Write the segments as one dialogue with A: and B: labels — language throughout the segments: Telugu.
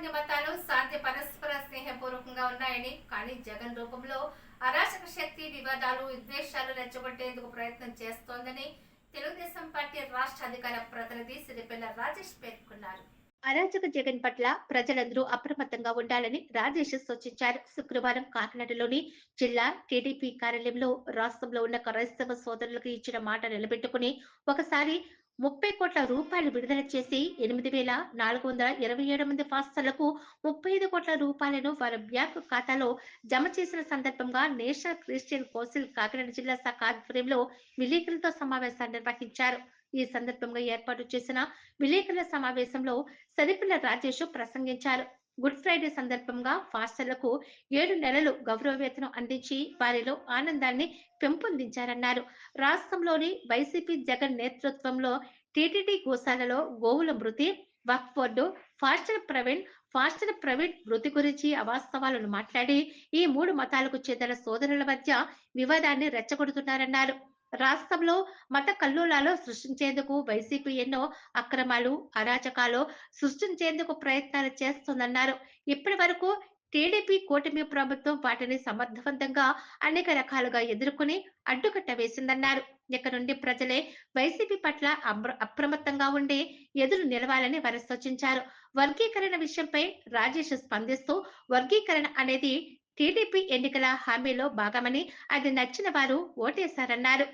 A: అన్ని మతాలు శాంతి పరస్పర స్నేహపూర్వకంగా ఉన్నాయని కానీ జగన్ రూపంలో అరాచక శక్తి వివాదాలు విద్వేషాలు రెచ్చగొట్టేందుకు ప్రయత్నం చేస్తోందని తెలుగుదేశం పార్టీ రాష్ట్ర అధికార ప్రతినిధి సిరిపిల్ల రాజేష్ పేర్కొన్నారు. అరాచక జగన్ పట్ల ప్రజలందరూ అప్రమత్తంగా ఉండాలని రాజేష్ సూచించారు. శుక్రవారం కాకినాడలోని జిల్లా టీడీపీ కార్యాలయంలో రాష్ట్రంలో ఉన్న క్రైస్తవ సోదరులకు ఇచ్చిన మాట నిలబెట్టుకుని ఒకసారి ముప్పై కోట్ల రూపాయలు విడుదల చేసి ఎనిమిది వేల నాలుగు వందల ఇరవై ఏడు మంది పాస్టర్లకు ముప్పై ఐదు కోట్ల రూపాయలను వారి బ్యాంకు ఖాతాలో జమ చేసిన సందర్భంగా నేషనల్ క్రిస్టియన్ కౌన్సిల్ కాకినాడ జిల్లా శాఖ ఆధ్వర్యంలో విలేకరులతో సమావేశాన్ని నిర్వహించారు. ఈ సందర్భంగా ఏర్పాటు చేసిన విలేకరుల సమావేశంలో సరిపిల్ల రాజేష్ ప్రసంగించారు. గుడ్ ఫ్రైడే సందర్భంగా పాస్టర్లకు ఏడు నెలలు గౌరవ వేతనం అందించి వారిలో ఆనందాన్ని పెంపొందించారన్నారు. రాష్ట్రంలోని వైసీపీ జగన్ నేతృత్వంలో టీటీడీ గోశాలలో గోవుల మృతి Waqf board pastor Praveen pastor Praveen మృతి గురించి అవాస్తవాలను మాట్లాడి ఈ మూడు మతాలకు చెందిన సోదరుల మధ్య వివాదాన్ని రెచ్చగొడుతున్నారన్నారు. రాష్ట్రంలో మత కల్లోలాలు సృష్టించేందుకు వైసీపీ ఎన్నో అక్రమాలు అరాచకాలు సృష్టించేందుకు ప్రయత్నాలు చేస్తుందన్నారు. ఇప్పటి వరకు టీడీపీ కూటమి ప్రభుత్వం వాటిని సమర్థవంతంగా అనేక రకాలుగా ఎదుర్కొని అడ్డుకట్ట వేసిందన్నారు. ఇక నుండి ప్రజలే వైసీపీ పట్ల అప్ర- అప్రమత్తంగా ఉండి ఎదురు నిలవాలని వారు సూచించారు. వర్గీకరణ విషయంపై రాజేష్ స్పందిస్తూ వర్గీకరణ అనేది టీడీపీ ఎన్నికల హామీలో భాగమని అది నచ్చిన వారు ఓటేశారన్నారు.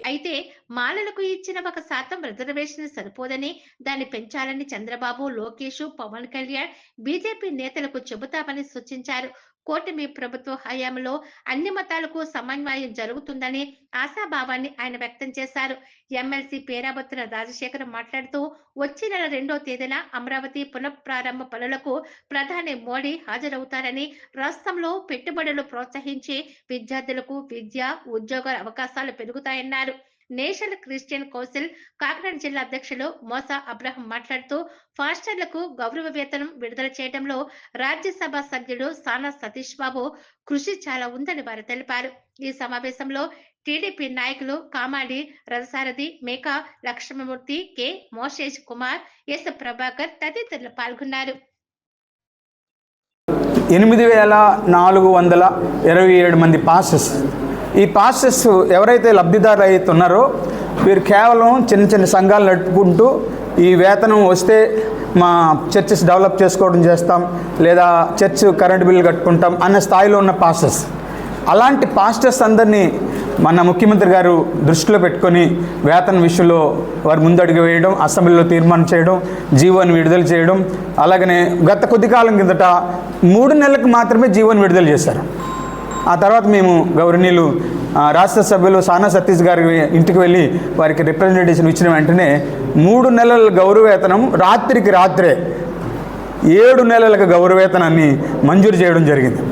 A: అయితే మాలలకు ఇచ్చిన ఒక శాతం రిజర్వేషన్ సరిపోదని దాన్ని పెంచాలని చంద్రబాబు లోకేష్ పవన్ కళ్యాణ్ బీజేపీ నేతలకు చెబుతామని సూచించారు. కూటమి ప్రభుత్వ హయాంలో అన్ని మతాలకు సమన్వయం జరుగుతుందని ఆశాభావాన్ని ఆయన వ్యక్తం చేశారు. ఎమ్మెల్సీ పేరాబత్తుల రాజశేఖర్ మాట్లాడుతూ వచ్చే నెల రెండో తేదీన అమరావతి పునఃప్రారంభ పనులకు ప్రధాని మోడీ హాజరవుతారని రాష్ట్రంలో పెట్టుబడులు ప్రోత్సహించి విద్యార్థులకు విద్య ఉద్యోగ అవకాశాలు పెరుగుతాయన్నారు. నేషనల్ క్రిస్టియన్ కౌన్సిల్ కాకినాడ జిల్లా అధ్యక్షులు మోసా అబ్రహం మాట్లాడుతూ ఫాస్టర్లకు గౌరవ వేతనం విడుదల చేయడంలో రాజ్యసభ సభ్యుడు సానా సతీష్ బాబు కృషి చాలా ఉందని వారు తెలిపారు. ఈ సమావేశంలో టీడీపీ నాయకులు కామాడి రథసారథి మేకా లక్ష్మణమూర్తి కె మోషేష్ కుమార్ ఎస్ ప్రభాకర్ తదితరులు పాల్గొన్నారు.
B: ఎనిమిది వేల నాలుగు వందల ఇరవై ఏడు మంది పాసెస్ ఈ పాస్టర్స్ ఎవరైతే లబ్ధిదారులు అవుతున్నారో వీరు కేవలం చిన్న చిన్న సంఘాలు నడుపుకుంటూ ఈ వేతనం వస్తే మా చర్చెస్ డెవలప్ చేసుకోవడం చేస్తాం లేదా చర్చ్ కరెంట్ బిల్లు కట్టుకుంటాం అన్న స్థాయిలో ఉన్న పాసెస్ అలాంటి పాస్టర్స్ అందరినీ మన ముఖ్యమంత్రి గారు దృష్టిలో పెట్టుకొని వేతన విషయంలో వారు ముందడుగు వేయడం అసెంబ్లీలో తీర్మానం చేయడం జీవోని విడుదల చేయడం అలాగనే గత కొద్ది కాలం కిందట మూడు నెలలకు మాత్రమే జీవోని విడుదల చేశారు. ఆ తర్వాత మేము గౌరవనీయులు రాష్ట్ర సభ్యులు సానా సతీష్ గారి ఇంటికి వెళ్ళి వారికి రిప్రజెంటేషన్ ఇచ్చిన వెంటనే మూడు నెలల గౌరవేతనం రాత్రికి రాత్రే ఏడు నెలలకు గౌరవేతనాన్ని మంజూరు చేయడం జరిగింది.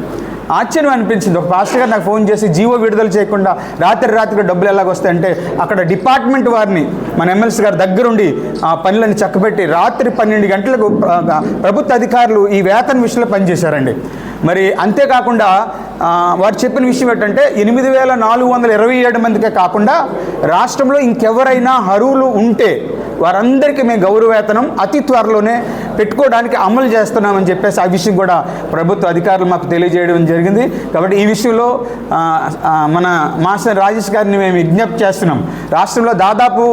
B: ఆశ్చర్యం అనిపించింది. ఒక పాస్టర్ గారు నాకు ఫోన్ చేసి జీవో విడుదల చేయకుండా రాత్రి రాత్రికి డబ్బులు ఎలాగొస్తాయంటే అక్కడ డిపార్ట్మెంట్ వారిని మన ఎమ్మెల్సీ గారి దగ్గరుండి ఆ పనులను చక్కబెట్టి రాత్రి పన్నెండు గంటలకు ప్రభుత్వ అధికారులు ఈ వేతన విషయంలో పనిచేశారండి. మరి అంతేకాకుండా వారు చెప్పిన విషయం ఏంటంటే ఎనిమిది వేల నాలుగు వందల ఇరవై ఏడు మందికే కాకుండా రాష్ట్రంలో ఇంకెవరైనా అరువులు ఉంటే వారందరికీ మేము గౌరవవేతనం అతి త్వరలోనే పెట్టుకోవడానికి అమలు చేస్తున్నామని చెప్పేసి ఆ విషయం కూడా ప్రభుత్వ అధికారులు మాకు తెలియజేయడం జరిగింది. కాబట్టి ఈ విషయంలో మన మాస్టర్ రాజేష్ గారిని మేము విజ్ఞప్తి చేస్తున్నాం. రాష్ట్రంలో దాదాపు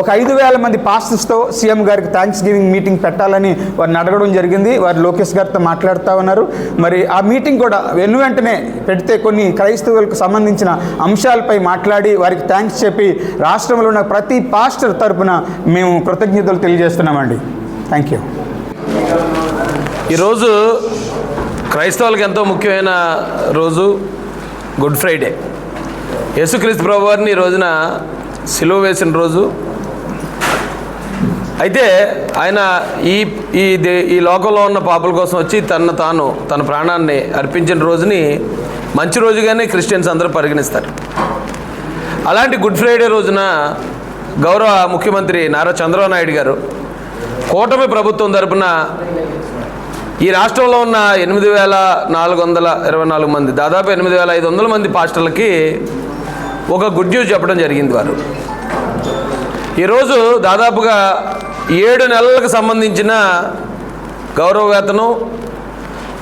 B: ఒక ఐదు వేల మంది పాస్టర్స్తో సీఎం గారికి థ్యాంక్స్ గివింగ్ మీటింగ్ పెట్టాలని వారిని అడగడం జరిగింది. వారు లోకేష్ గారితో మాట్లాడుతూ ఉన్నారు. మరి ఆ మీటింగ్ కూడా వెను వెంటనే పెడితే కొన్ని క్రైస్తవులకు సంబంధించిన అంశాలపై మాట్లాడి వారికి థ్యాంక్స్ చెప్పి రాష్ట్రంలో ఉన్న ప్రతి పాస్టర్ తరపున మేము కృతజ్ఞతలు తెలియజేస్తున్నామండి. థ్యాంక్ యూ
C: ఈరోజు క్రైస్తవులకు ఎంతో ముఖ్యమైన రోజు గుడ్ ఫ్రైడే యేసుక్రీస్తు ప్రభు వారిని ఈ రోజున సిలువ వేసిన రోజు. అయితే ఆయన ఈ ఈ దే ఈ లోకంలో ఉన్న పాపల కోసం వచ్చి తన తాను తన ప్రాణాన్ని అర్పించిన రోజుని మంచి రోజుగానే క్రిస్టియన్స్ అందరూ పరిగణిస్తారు. అలాంటి గుడ్ ఫ్రైడే రోజున గౌరవ ముఖ్యమంత్రి నారా చంద్రబాబు నాయుడు గారు కూటమి ప్రభుత్వం తరపున ఈ రాష్ట్రంలో ఉన్న ఎనిమిది వేల నాలుగు వందల ఇరవై నాలుగు మంది దాదాపు ఎనిమిది వేల ఐదు వందల మంది పాస్టర్లకి ఒక గుడ్ న్యూస్ చెప్పడం జరిగింది వారు. ఈరోజు దాదాపుగా ఏడు నెలలకు సంబంధించిన గౌరవ వేతనం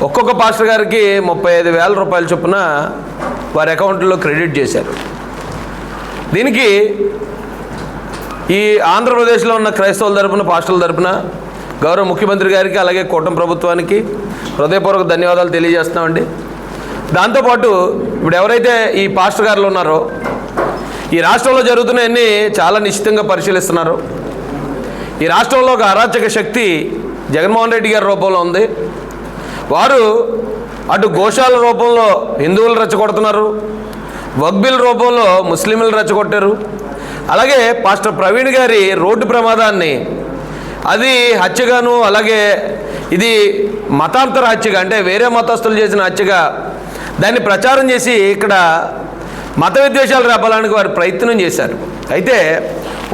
C: ఒక్కొక్క పాస్టర్ గారికి ముప్పై ఐదు వేల రూపాయల చొప్పున వారి అకౌంట్లో క్రెడిట్ చేశారు. దీనికి ఈ ఆంధ్రప్రదేశ్లో ఉన్న క్రైస్తవుల తరపున పాస్టర్ల తరపున గౌరవ ముఖ్యమంత్రి గారికి అలాగే కూటమి ప్రభుత్వానికి హృదయపూర్వక ధన్యవాదాలు తెలియజేస్తున్నామండి. దాంతోపాటు ఇప్పుడు ఎవరైతే ఈ పాస్టర్ గారులు ఉన్నారో ఈ రాష్ట్రంలో జరుగుతున్నాయన్నీ చాలా నిశ్చితంగా పరిశీలిస్తున్నారు. ఈ రాష్ట్రంలో ఒక అరాచక శక్తి జగన్మోహన్ రెడ్డి గారి రూపంలో ఉంది. వారు అటు గోశాల రూపంలో హిందువులు రెచ్చగొడుతున్నారు. వగ్బిల్ రూపంలో ముస్లింలు రెచ్చగొట్టారు. అలాగే పాస్టర్ ప్రవీణ్ గారి రోడ్డు ప్రమాదాన్ని అది హత్యగాను అలాగే ఇది మతాంతర హత్యగా అంటే వేరే మతస్థులు చేసిన హత్యగా దాన్ని ప్రచారం చేసి ఇక్కడ మత విద్వేషాలు రేపడానికి వారు ప్రయత్నం చేశారు. అయితే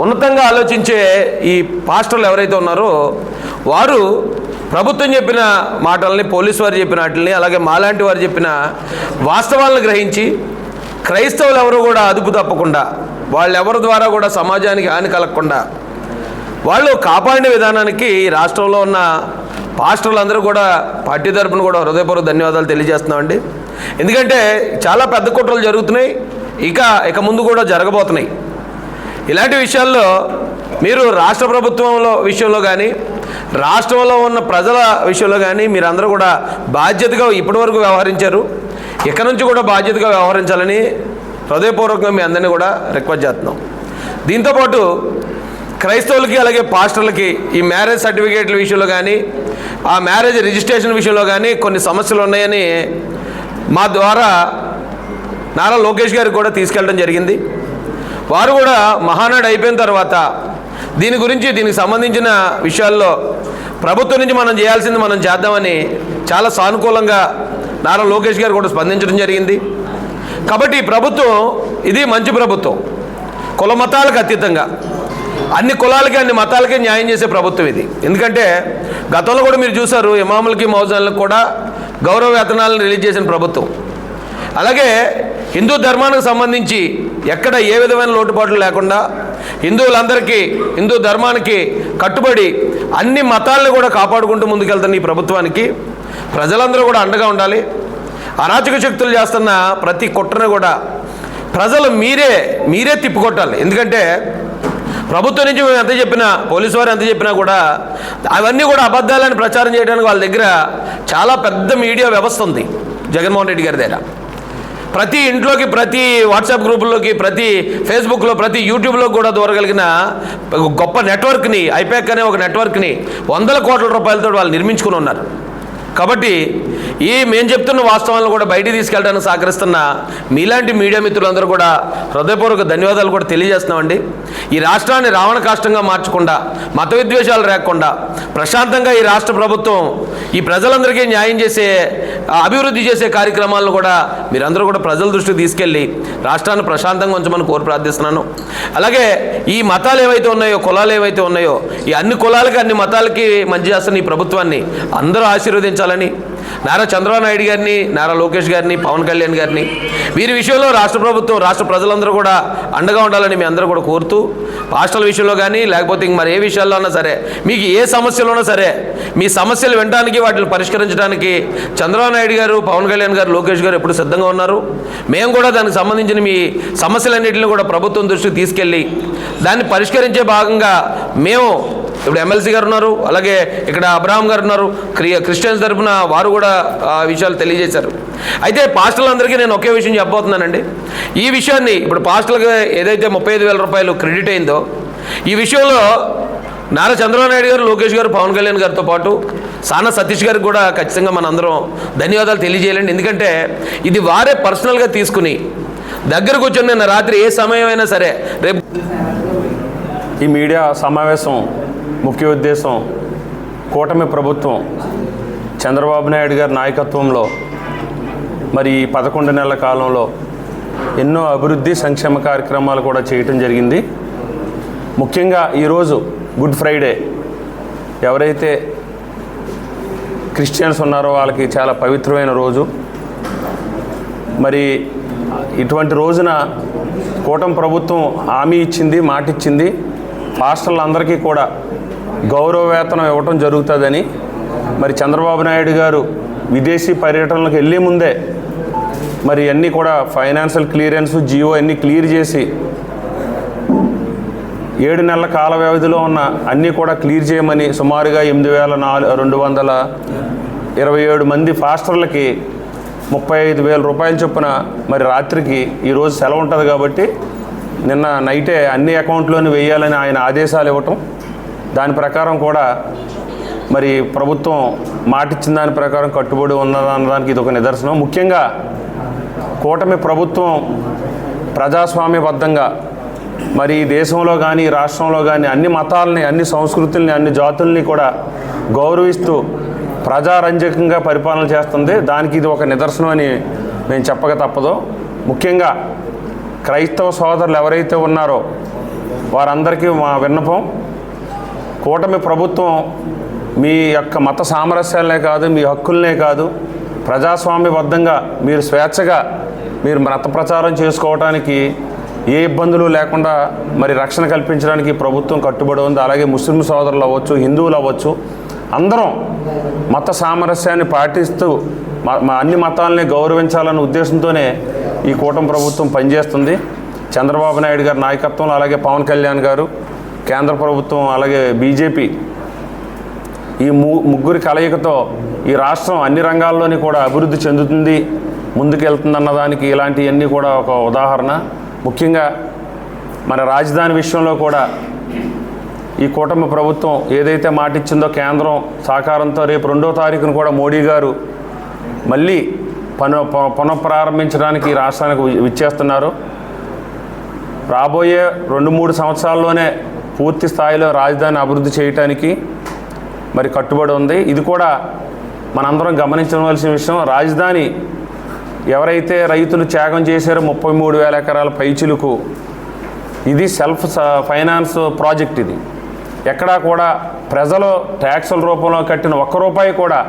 C: ఉన్నతంగా ఆలోచించే ఈ పాస్టర్లు ఎవరైతే ఉన్నారో వారు ప్రభుత్వం చెప్పిన మాటల్ని పోలీసు వారు చెప్పిన వాటిని అలాగే మాలాంటి వారు చెప్పిన వాస్తవాలను గ్రహించి క్రైస్తవులు ఎవరు కూడా అదుపు తప్పకుండా వాళ్ళెవరి ద్వారా కూడా సమాజానికి హాని కలగకుండా వాళ్ళు కాపాడిన విధానానికి రాష్ట్రంలో ఉన్న పాస్టర్లందరూ కూడా పార్టీ తరఫున కూడా హృదయపూర్వక ధన్యవాదాలు తెలియజేస్తున్నామండి. ఎందుకంటే చాలా పెద్ద కుట్రలు జరుగుతున్నాయి. ఇక ఇక ముందు కూడా జరగబోతున్నాయి. ఇలాంటి విషయాల్లో మీరు రాష్ట్ర ప్రభుత్వంలో విషయంలో కానీ రాష్ట్రంలో ఉన్న ప్రజల విషయంలో కానీ మీరందరూ కూడా బాధ్యతగా ఇప్పటివరకు వ్యవహరించారు. ఇక నుంచి కూడా బాధ్యతగా వ్యవహరించాలని హృదయపూర్వకంగా మీ అందరినీ కూడా రిక్వెస్ట్ చేస్తున్నాం. దీంతోపాటు క్రైస్తవులకి అలాగే పాస్టర్లకి ఈ మ్యారేజ్ సర్టిఫికేట్ల విషయంలో కానీ ఆ మ్యారేజ్ రిజిస్ట్రేషన్ విషయంలో కానీ కొన్ని సమస్యలు ఉన్నాయని మా ద్వారా నారా లోకేష్ గారికి కూడా తీసుకెళ్ళడం జరిగింది. వారు కూడా మహానాడు అయిపోయిన తర్వాత దీని గురించి దీనికి సంబంధించిన విషయాల్లో ప్రభుత్వం నుంచి మనం చేయాల్సింది మనం చేద్దామని చాలా సానుకూలంగా నారా లోకేష్ గారు కూడా స్పందించడం జరిగింది. కాబట్టి ప్రభుత్వం ఇది మంచి ప్రభుత్వం. కుల మతాలకు అతీతంగా. అన్ని కులాలకి అన్ని మతాలకి న్యాయం చేసే ప్రభుత్వం ఇది. ఎందుకంటే గతంలో కూడా మీరు చూసారు ఇమాములకి మౌజాలకు కూడా గౌరవ వేతనాలను రిలీజ్ చేసిన ప్రభుత్వం. అలాగే హిందూ ధర్మానికి సంబంధించి ఎక్కడ ఏ విధమైన లోటుపాట్లు లేకుండా హిందువులందరికీ హిందూ ధర్మానికి కట్టుబడి అన్ని మతాలను కూడా కాపాడుకుంటూ ముందుకెళ్తున్న ఈ ప్రభుత్వానికి ప్రజలందరూ కూడా అండగా ఉండాలి. అరాచక శక్తులు చేస్తున్న ప్రతి కుట్రను కూడా ప్రజలు మీరే మీరే తిప్పికొట్టాలి. ఎందుకంటే ప్రభుత్వం నుంచి మేము ఎంత చెప్పినా పోలీసు వారు ఎంత చెప్పినా కూడా అవన్నీ కూడా అబద్ధాలని ప్రచారం చేయడానికి వాళ్ళ దగ్గర చాలా పెద్ద మీడియా వ్యవస్థ ఉంది జగన్మోహన్ రెడ్డి గారి దగ్గర. ప్రతి ఇంట్లోకి ప్రతి వాట్సాప్ గ్రూపుల్లోకి ప్రతి ఫేస్బుక్లో ప్రతి యూట్యూబ్లో కూడా దూరగలిగిన గొప్ప నెట్వర్క్ని ఐపాక్ అనే ఒక నెట్వర్క్ని వందల కోట్ల రూపాయలతో వాళ్ళు నిర్మించుకుని ఉన్నారు. కాబట్టి ఈ మేము చెప్తున్న వాస్తవాలను కూడా బయటికి తీసుకెళ్ళడానికి సహకరిస్తున్న మీలాంటి మీడియా మిత్రులందరూ కూడా హృదయపూర్వక ధన్యవాదాలు కూడా తెలియజేస్తున్నామండి. ఈ రాష్ట్రాన్ని రావణ కాష్టంగా మార్చకుండా మత విద్వేషాలు లేకుండా ప్రశాంతంగా ఈ రాష్ట్ర ప్రభుత్వం ఈ ప్రజలందరికీ న్యాయం చేసే అభివృద్ధి చేసే కార్యక్రమాలను కూడా మీరందరూ కూడా ప్రజల దృష్టికి తీసుకెళ్ళి రాష్ట్రాన్ని ప్రశాంతంగా ఉంచమని కోరి ప్రార్థిస్తున్నాను. అలాగే ఈ మతాలు ఏవైతే ఉన్నాయో కులాలు ఏవైతే ఉన్నాయో ఈ అన్ని కులాలకి అన్ని మతాలకి మంచి చేస్తున్న ఈ ప్రభుత్వాన్ని అందరూ ఆశీర్వదించాలని నారా చంద్రబాబు నాయుడు గారిని నారా లోకేష్ గారిని పవన్ కళ్యాణ్ గారిని. వీరి విషయంలో రాష్ట్ర ప్రభుత్వం రాష్ట్ర ప్రజలందరూ కూడా అండగా ఉండాలని మీ అందరూ కూడా కోరుతూ హాస్టల్ విషయంలో కానీ లేకపోతే మరి ఏ విషయాల్లో ఉన్నా సరే మీకు ఏ సమస్యలు ఉన్నా సరే మీ సమస్యలు వినడానికి వాటిని పరిష్కరించడానికి చంద్రబాబు నాయుడు గారు పవన్ కళ్యాణ్ గారు లోకేష్ గారు ఎప్పుడు సిద్ధంగా ఉన్నారు? మేము కూడా దానికి సంబంధించిన మీ సమస్యలన్నింటినీ కూడా ప్రభుత్వం దృష్టికి తీసుకెళ్ళి దాన్ని పరిష్కరించే భాగంగా మేము ఇప్పుడు ఎమ్మెల్సీ గారు ఉన్నారు అలాగే ఇక్కడ అబ్రాహం గారు ఉన్నారు క్రి క్రిస్టియన్స్ తరఫున వారు కూడా ఆ విషయాలు తెలియజేశారు. అయితే పాస్టర్లందరికీ నేను ఒకే విషయం చెప్పబోతున్నానండి. ఈ విషయాన్ని ఇప్పుడు పాస్టర్లకు ఏదైతే ముప్పై ఐదు వేల రూపాయలు క్రెడిట్ అయిందో ఈ విషయంలో నారా చంద్రబాబు నాయుడు గారు లోకేష్ గారు పవన్ కళ్యాణ్ గారితో పాటు సానా సతీష్ గారికి కూడా ఖచ్చితంగా మన అందరం ధన్యవాదాలు తెలియజేయాలండి. ఎందుకంటే ఇది వారే పర్సనల్గా తీసుకుని దగ్గర కూర్చొని నిన్న రాత్రి ఏ సమయం అయినా సరే రేపు
D: ఈ మీడియా సమావేశం ముఖ్య ఉద్దేశం కూటమి ప్రభుత్వం చంద్రబాబు నాయుడు గారి నాయకత్వంలో మరి ఈ పదకొండు నెలల కాలంలో ఎన్నో అభివృద్ధి సంక్షేమ కార్యక్రమాలు కూడా చేయటం జరిగింది. ముఖ్యంగా ఈరోజు గుడ్ ఫ్రైడే. ఎవరైతే క్రిస్టియన్స్ ఉన్నారో వాళ్ళకి చాలా పవిత్రమైన రోజు. మరి ఇటువంటి రోజున కూటమి ప్రభుత్వం హామీ ఇచ్చింది మాట ఇచ్చింది హాస్టర్లందరికీ కూడా గౌరవ వేతనం ఇవ్వటం జరుగుతుందని మరి చంద్రబాబు నాయుడు గారు విదేశీ పర్యటనలకు వెళ్ళే ముందే మరి అన్నీ కూడా ఫైనాన్షియల్ క్లియరెన్స్ జియో అన్నీ క్లియర్ చేసి ఏడు నెలల కాల వ్యవధిలో ఉన్న అన్నీ కూడా క్లియర్ చేయమని సుమారుగా ఎనిమిది వేల నాలుగు రెండు వందల ఇరవై ఏడు మంది ఫాస్టర్లకి ముప్పై ఐదు వేల రూపాయల చొప్పున మరి రాత్రికి ఈరోజు సెలవు ఉంటుంది కాబట్టి నిన్న నైటే అన్ని అకౌంట్లోని వేయాలని ఆయన ఆదేశాలు ఇవ్వటం దాని ప్రకారం కూడా మరి ప్రభుత్వం మాటిచ్చిన దాని ప్రకారం కట్టుబడి ఉన్నదన్నదానికి ఇది ఒక నిదర్శనం. ముఖ్యంగా కూటమి ప్రభుత్వం ప్రజాస్వామ్యబద్ధంగా మరి దేశంలో కానీ రాష్ట్రంలో కానీ అన్ని మతాలని అన్ని సంస్కృతుల్ని అన్ని జాతుల్ని కూడా గౌరవిస్తూ ప్రజారంజకంగా పరిపాలన చేస్తుంది. దానికి ఇది ఒక నిదర్శనం అని నేను చెప్పక తప్పదు. ముఖ్యంగా క్రైస్తవ సోదరులు ఎవరైతే ఉన్నారో వారందరికీ మా విన్నపం. కూటమి ప్రభుత్వం మీ యొక్క మత సామరస్యాలనే కాదు మీ హక్కులనే కాదు ప్రజాస్వామ్యబద్ధంగా మీరు స్వేచ్ఛగా మీరు మత ప్రచారం చేసుకోవడానికి ఏ ఇబ్బందులు లేకుండా మరి రక్షణ కల్పించడానికి ప్రభుత్వం కట్టుబడి ఉంది. అలాగే ముస్లిం సోదరులు అవ్వచ్చు హిందువులు అవ్వచ్చు. అందరం మత సామరస్యాన్ని పాటిస్తూ మ- అన్ని మతాలని గౌరవించాలన్న ఉద్దేశంతోనే ఈ కూటమి ప్రభుత్వం పనిచేస్తుంది. చంద్రబాబు నాయుడు గారి నాయకత్వంలో అలాగే పవన్ కళ్యాణ్ గారు కేంద్ర ప్రభుత్వం అలాగే బీజేపీ ఈ ము ముగ్గురి కలయికతో ఈ రాష్ట్రం అన్ని రంగాల్లోని కూడా అభివృద్ధి చెందుతుంది ముందుకెళ్తుందన్న దానికి ఇలాంటివన్నీ కూడా ఒక ఉదాహరణ. ముఖ్యంగా మన రాజధాని విషయంలో కూడా ఈ కూటమి ప్రభుత్వం ఏదైతే మాటిచ్చిందో కేంద్రం సహకారంతో రేపు రెండో తారీఖున కూడా మోడీ గారు మళ్ళీ పను పు- పునఃప్రారంభించడానికి రాష్ట్రానికి విచ్చేస్తున్నారు. రాబోయే రెండు మూడు సంవత్సరాల్లోనే పూర్తి స్థాయిలో రాజధాని అభివృద్ధి చేయటానికి మరి కట్టుబడి ఉంది. ఇది కూడా మనందరం గమనించవలసిన విషయం. రాజధాని ఎవరైతే రైతులు త్యాగం చేశారో ముప్పై మూడు వేల ఎకరాల పైచులకు ఇది సెల్ఫ్ ఫైనాన్స్ ప్రాజెక్ట్ ఇది. ఎక్కడా కూడా ప్రజలు ట్యాక్సుల రూపంలో కట్టిన ఒక్క రూపాయి కూడా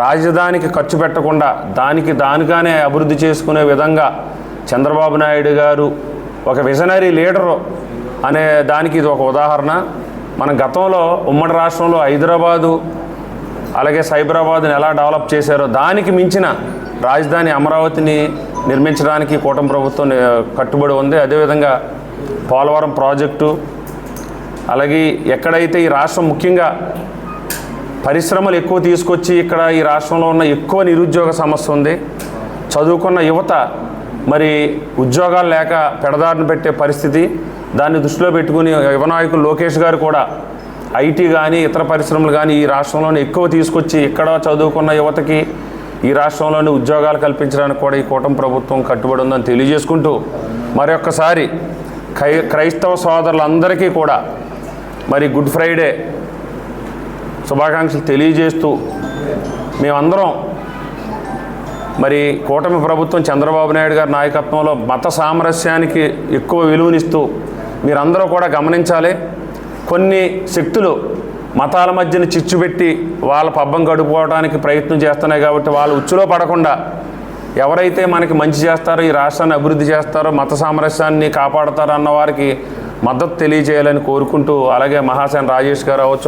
D: రాజధానికి ఖర్చు పెట్టకుండా దానికి దానిగానే అభివృద్ధి చేసుకునే విధంగా చంద్రబాబు నాయుడు గారు ఒక విజనరీ లీడరు అనే దానికి ఇది ఒక ఉదాహరణ. మన గతంలో ఉమ్మడి రాష్ట్రంలో హైదరాబాదు అలాగే సైబరాబాద్ని ఎలా డెవలప్ చేశారో దానికి మించిన రాజధాని అమరావతిని నిర్మించడానికి కూటమి ప్రభుత్వం కట్టుబడి ఉంది. అదేవిధంగా పోలవరం ప్రాజెక్టు అలాగే ఎక్కడైతే ఈ రాష్ట్రం ముఖ్యంగా పరిశ్రమలు ఎక్కువ తీసుకొచ్చి ఇక్కడ ఈ రాష్ట్రంలో ఉన్న ఎక్కువ నిరుద్యోగ సమస్య ఉంది. చదువుకున్న యువత మరి ఉద్యోగాలు లేక పెడదారిని పెట్టే పరిస్థితి. దాన్ని దృష్టిలో పెట్టుకుని యువనాయకులు లోకేష్ గారు కూడా ఐటీ కానీ ఇతర పరిశ్రమలు కానీ ఈ రాష్ట్రంలోనే ఎక్కువ తీసుకొచ్చి ఇక్కడ చదువుకున్న యువతకి ఈ రాష్ట్రంలోని ఉద్యోగాలు కల్పించడానికి కూడా ఈ కూటమి ప్రభుత్వం కట్టుబడి ఉందని తెలియజేసుకుంటూ మరొక్కసారి క్రై క్రైస్తవ సోదరులందరికీ కూడా మరి గుడ్ ఫ్రైడే శుభాకాంక్షలు తెలియజేస్తూ మేమందరం మరి కూటమి ప్రభుత్వం చంద్రబాబు నాయుడు గారి నాయకత్వంలో మత సామరస్యానికి ఎక్కువ విలువనిస్తూ మీరందరూ కూడా గమనించాలి. కొన్ని శక్తులు మతాల మధ్యన చిచ్చు పెట్టి వాళ్ళ పబ్బం గడుపుకోవడానికి ప్రయత్నం చేస్తున్నాయి కాబట్టి వాళ్ళు ఉచ్చులో పడకుండా ఎవరైతే మనకి మంచి చేస్తారో ఈ రాష్ట్రాన్ని అభివృద్ధి చేస్తారో మత సామరస్యాన్ని కాపాడతారో అన్న వారికి మద్దతు తెలియజేయాలని కోరుకుంటూ అలాగే మహాసేన రాజేష్ గారు అవచ్చు